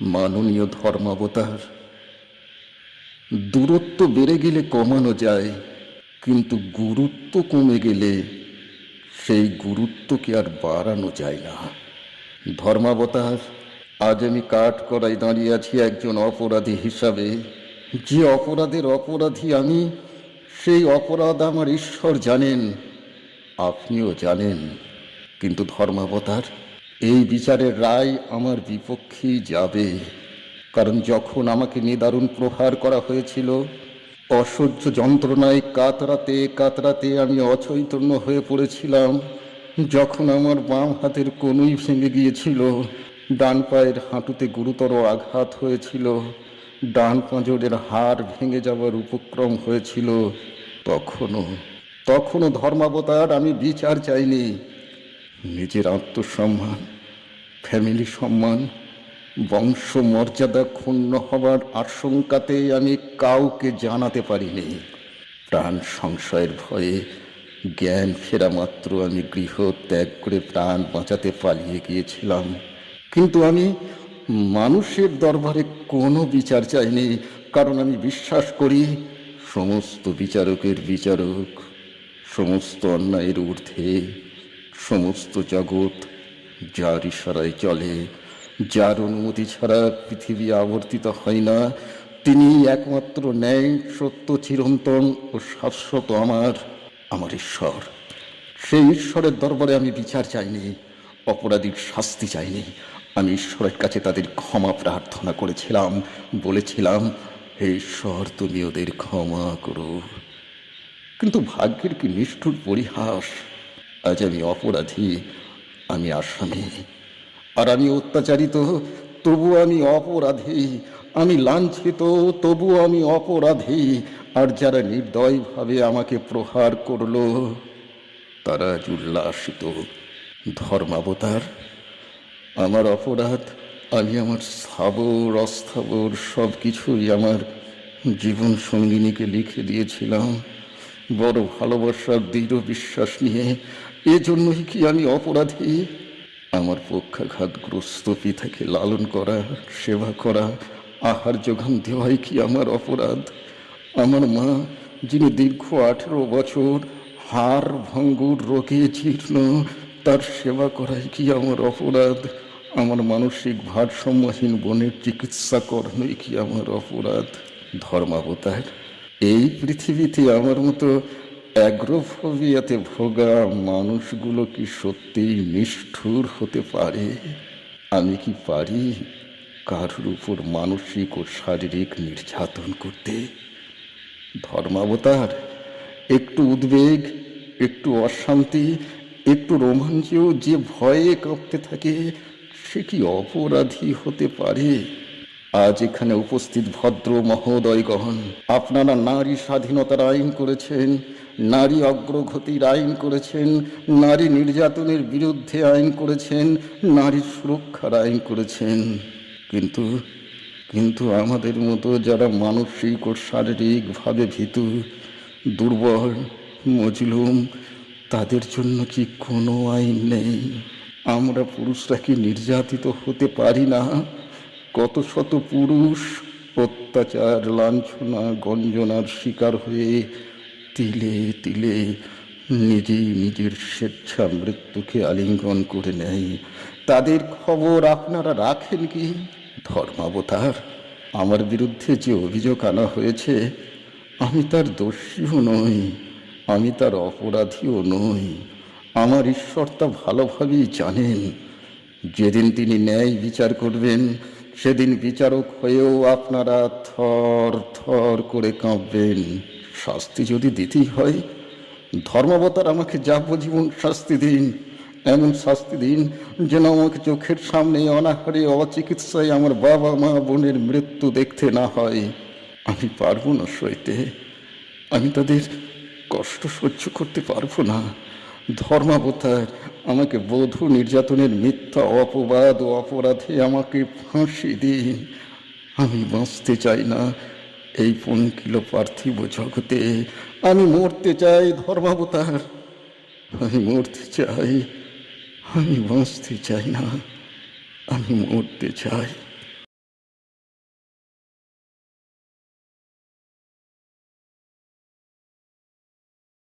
মাননীয় ধর্মাবতার, দূরত্ব বেড়ে গেলে কমানো যায়, কিন্তু গুরুত্ব কমে গেলে সেই গুরুত্বকে আর বাড়ানো যায় না। ধর্মাবতার, আজ আমি কাঠ করাই দাঁড়িয়ে আছি একজন অপরাধী হিসাবে। যে অপরাধের অপরাধী আমি, সেই অপরাধ আমার ঈশ্বর জানেন, আপনিও জানেন। কিন্তু ধর্মাবতার এই বিচারের রায় আমার বিপক্ষেই যাবে। কারণ যখন আমাকে নিদারুণ প্রহার করা হয়েছিল, অসহ্য যন্ত্রণায় কাতরাতে কাতরাতে আমি অচৈতন্য হয়ে পড়েছিলাম। যখন আমার বাম হাতের কনুই ভেঙে গিয়েছিল, ডান পায়ের হাঁটুতে গুরুতর আঘাত হয়েছিল, ডান পাঁজরের হাড় ভেঙে যাওয়ার উপক্রম হয়েছিল। তখনও তখনও ধর্মাবতার আমি বিচার চাইনি। নিজের আত্মসম্মান ফ্যামিলি সম্মান বংশ মর্যাদা ক্ষুণ্ণ হবার আশঙ্কাতে আমি কাউকে জানাতে পারিনি। প্রাণ সংশয়ের ভয়ে জ্ঞান ফেরা মাত্র আমি গৃহ ত্যাগ করে প্রাণ বাঁচাতে পালিয়ে গিয়েছিলাম। কিন্তু আমি মানুষের দরবারে কোনো বিচার চাইনি, কারণ আমি বিশ্বাস করি সমস্ত বিচারকের বিচারক, সমস্ত অন্যায়ের ঊর্ধ্বে সমস্ত জগৎ যার ইশারায় চলে, যার অনুমতি ছাড়া পৃথিবী আবর্তিত হয় না তিনি একমাত্র ন্যায়, সত্য, চিরন্তন ও শাশ্বত আমার আমার ঈশ্বর। সেই ঈশ্বরের দরবারে আমি বিচার চাইনি, অপরাধীর শাস্তি চাইনি। আমি ঈশ্বরের কাছে তাদের ক্ষমা প্রার্থনা করেছিলাম, বলেছিলাম, হে ঈশ্বর, তুমি ওদের ক্ষমা করো। কিন্তু ভাগ্যের কি নিষ্ঠুর পরিহাস আজ আমি অপরাধী, আমি আসামি। আর আমি অত্যাচারিত, তবু আমি অপরাধী। আমি লাঞ্ছিত, তবু আমি অপরাধী। আর যারা নির্দয়ভাবে আমাকে প্রহার করল, তারা আজ উল্লাসিত ধর্মাবতার। আমার অপরাধ, আমি আমার স্থাবর অস্থাবর সব কিছুই আমার জীবন সঙ্গিনীকে লিখে দিয়েছিলাম। বড় ভালোবাসার দৃঢ় বিশ্বাস নিয়ে এজন্যই কি আমি অপরাধী? আমার পক্ষাঘাতগ্রস্ত পিতাকে লালন করা, সেবা করা, আহার যোগান দেওয়াই কি আমার অপরাধ? আমার মা, যিনি দীর্ঘ আঠেরো বছর হাড় ভঙ্গুর রোগে জীর্ণ, তার সেবা করাই কি আমার অপরাধ? আমার মানসিক ভারসাম্যহীন বোনের চিকিৎসা করানোই কি আমার অপরাধ? ধর্মাবতার, এই পৃথিবীতে আমার মতো অ্যাগ্রোফোবিয়াতে ভোগা মানুষগুলো কি সত্যিই নিষ্ঠুর হতে পারে? আমি কি পারি কারোর উপর মানসিক ও শারীরিক নির্যাতন করতে? ধর্মাবতার, একটু উদ্বেগ, একটু অশান্তি, একটু রোমাঞ্চেও যে ভয়ে কাঁপতে থাকে, সে কি অপরাধী হতে পারে? আজ এখানে উপস্থিত ভদ্র মহোদয়গণ। আপনারা নারী স্বাধীনতার আইন করেছেন, নারী অগ্রগতির আইন করেছেন, নারী নির্যাতনের বিরুদ্ধে আইন করেছেন, নারী সুরক্ষার আইন করেছেন। কিন্তু কিন্তু আমাদের মতো যারা মানসিক ও শারীরিকভাবে ভীতু, দুর্বল, মজলুম, তাদের জন্য কি কোনো আইন নেই? আমরা পুরুষরা কি নির্যাতিত হতে পারি না? কত শত পুরুষ অত্যাচার, লাঞ্ছনা, গঞ্জনার শিকার হয়ে তিলে তিলে নিজেই নিজের স্বেচ্ছা মৃত্যুকে আলিঙ্গন করে নেয়। তাদের খবর আপনারা রাখেন কি? ধর্মাবতার, আমার বিরুদ্ধে যে অভিযোগ আনা হয়েছে, আমি তার দোষীও নই, আমি তার অপরাধীও নই। আমার ঈশ্বর তা ভালোভাবেই জানেন। যেদিন তিনি ন্যায় বিচার করবেন সেদিন বিচারক হয়েও আপনারা থর থর করে কাঁপবেন। শাস্তি যদি দিতেই হয়, ধর্মাবতার আমাকে যাবজ্জীবন শাস্তি দিন। এমন শাস্তি দিন যেন আমাকে চোখের সামনে অনাহারে অচিকিৎসায় আমার বাবা মা বোনের মৃত্যু দেখতে না হয়। আমি পারব না সইতে। আমি তাদের কষ্ট সহ্য করতে পারব না। ধর্মাবতার, আমাকে বধূ নির্যাতনের মিথ্যা অপবাদ ও অপরাধে আমাকে ফাঁসি দিন। আমি বাঁচতে চাই না এই পঙ্কিল পার্থিব জগতে। আমি মরতে চাই ধর্মাবতার। আমি মরতে চাই, আমি বাঁচতে চাই না। আমি মরতে চাই।